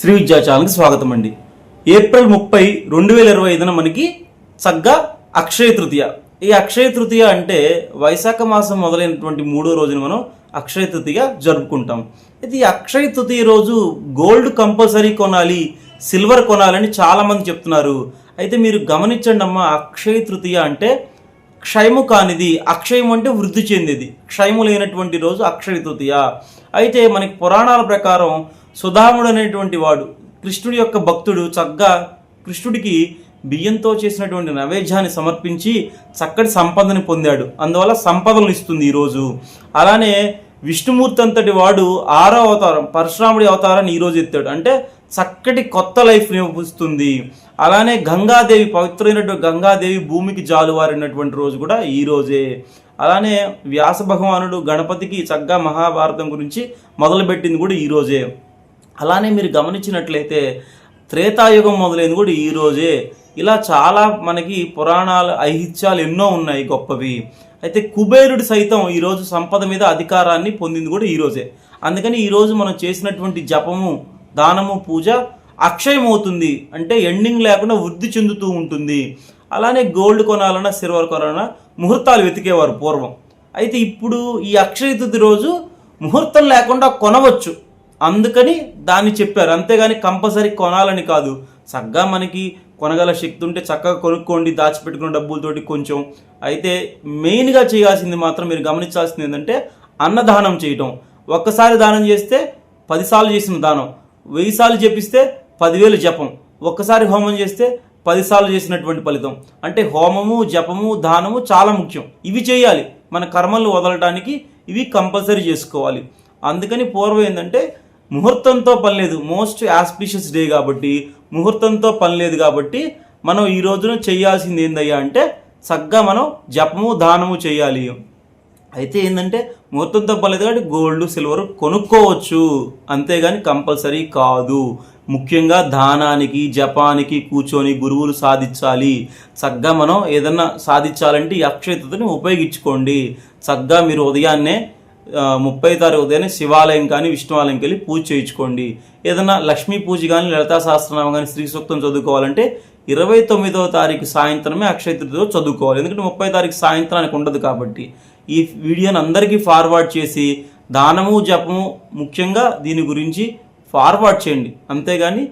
శ్రీ విద్యా ఛానల్కి స్వాగతం అండి ఏప్రిల్ ముప్పై రెండు వేల ఇరవై ఐదున మనకి చక్కగా అక్షయ తృతీయ. ఈ అక్షయ తృతీయ అంటే వైశాఖ మాసం మొదలైనటువంటి మూడో రోజున మనం అక్షయ తృతీయ జరుపుకుంటాం. అయితే ఈ అక్షయ తృతీయ రోజు గోల్డ్ కంపల్సరీ కొనాలి సిల్వర్ కొనాలని చాలామంది చెప్తున్నారు. అయితే మీరు గమనించండి అమ్మ అక్షయ తృతీయ అంటే క్షయము కానిది అక్షయం అంటే వృద్ధి చెందేది. క్షయము లేనటువంటి రోజు అక్షయ తృతీయ. అయితే మనకి పురాణాల ప్రకారం సుధాముడు అనేటువంటి వాడు కృష్ణుడి యొక్క భక్తుడు చక్కగా కృష్ణుడికి బియ్యంతో చేసినటువంటి నైవేద్యాన్ని సమర్పించి చక్కటి సంపదని పొందాడు. అందువల్ల సంపదలను ఇస్తుంది ఈరోజు. అలానే విష్ణుమూర్తి అంతటి వాడు ఆరో అవతారం పరశురాముడి అవతారాన్ని ఈరోజు ఎత్తాడు. అంటే చక్కటి కొత్త లైఫ్ నివపిస్తుంది అలానే గంగాదేవి పవిత్రమైనటువంటి గంగాదేవి భూమికి జాలువారినటువంటి రోజు కూడా ఈ రోజే అలానే వ్యాస భగవానుడు గణపతికి చక్కగా మహాభారతం గురించి మొదలుపెట్టింది కూడా ఈరోజే. అలానే మీరు గమనించినట్లయితే త్రేతాయుగం మొదలైంది కూడా ఈరోజే ఇలా చాలా మనకి పురాణాలు ఐహిత్యాలు ఎన్నో ఉన్నాయి గొప్పవి. అయితే కుబేరుడు సైతం ఈరోజు సంపద మీద అధికారాన్ని పొందింది కూడా ఈరోజే అందుకని ఈరోజు మనం చేసినటువంటి జపము దానము పూజ అక్షయమవుతుంది. అంటే ఎండింగ్ లేకుండా వృద్ధి చెందుతూ ఉంటుంది. అలానే గోల్డ్ కొనాలన్నా సిల్వర్ కొనాలన్నా ముహూర్తాలు వెతికేవారు పూర్వం. అయితే ఇప్పుడు ఈ అక్షయ తిథి రోజు ముహూర్తం లేకుండా కొనవచ్చు. అందుకని దాన్ని చెప్పారు. అంతేగాని కంపల్సరీ కొనాలని కాదు. చక్కగా మనకి కొనగల శక్తి ఉంటే చక్కగా కొనుక్కోండి దాచిపెట్టుకున్న డబ్బులతోటి కొంచెం. అయితే మెయిన్గా చేయాల్సింది మాత్రం మీరు గమనించాల్సింది ఏంటంటే అన్నదానం చేయటం. ఒక్కసారి దానం చేస్తే పదిసార్లు చేసిన దానం. వెయ్యి సార్లు జపిస్తే పదివేలు జపం. ఒక్కసారి హోమం చేస్తే పదిసార్లు చేసినటువంటి ఫలితం. అంటే హోమము జపము దానము చాలా ముఖ్యం. ఇవి చేయాలి. మన కర్మలు వదలటానికి ఇవి కంపల్సరీ చేసుకోవాలి. అందుకని పూర్వం ఏంటంటే ముహూర్తంతో పని లేదు. మోస్ట్ ఆస్పిషియస్ డే కాబట్టి ముహూర్తంతో పని లేదు కాబట్టి మనం ఈ రోజున చేయాల్సింది ఏందయ్యా అంటే చక్కగా మనం జపము దానము చేయాలి. అయితే ఏంటంటే ముహూర్తంతో పర్లేదు కాబట్టి గోల్డ్ సిల్వర్ కొనుక్కోవచ్చు. అంతేగాని కంపల్సరీ కాదు. ముఖ్యంగా దానానికి జపానికి కూర్చొని గురువులు సాధించాలి. చక్కగా మనం ఏదన్నా సాధించాలంటే ఈ అక్షయతని ఉపయోగించుకోండి. చక్కగా మీరు ఉదయాన్నే ముప్పై తారీఖు ఉదయాన్నే శివాలయం కానీ విష్ణువాలయంకి వెళ్ళి పూజ చేయించుకోండి. ఏదైనా లక్ష్మీ పూజ కానీ లలితా సహస్రనామం కానీ శ్రీ సూక్తం చదువుకోవాలంటే ఇరవై తొమ్మిదవ తారీఖు సాయంత్రమే అక్షయ చదువుకోవాలి. ఎందుకంటే ముప్పై తారీఖు సాయంత్రానికి ఉండదు కాబట్టి. ఈ వీడియోని అందరికీ ఫార్వర్డ్ చేసి దానము జపము ముఖ్యంగా దీని గురించి ఫార్వర్డ్ చేయండి. అంతేగాని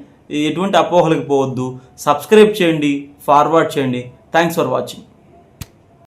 ఎటువంటి అపోహలకు పోవద్దు. సబ్స్క్రైబ్ చేయండి ఫార్వర్డ్ చేయండి. Thanks for watching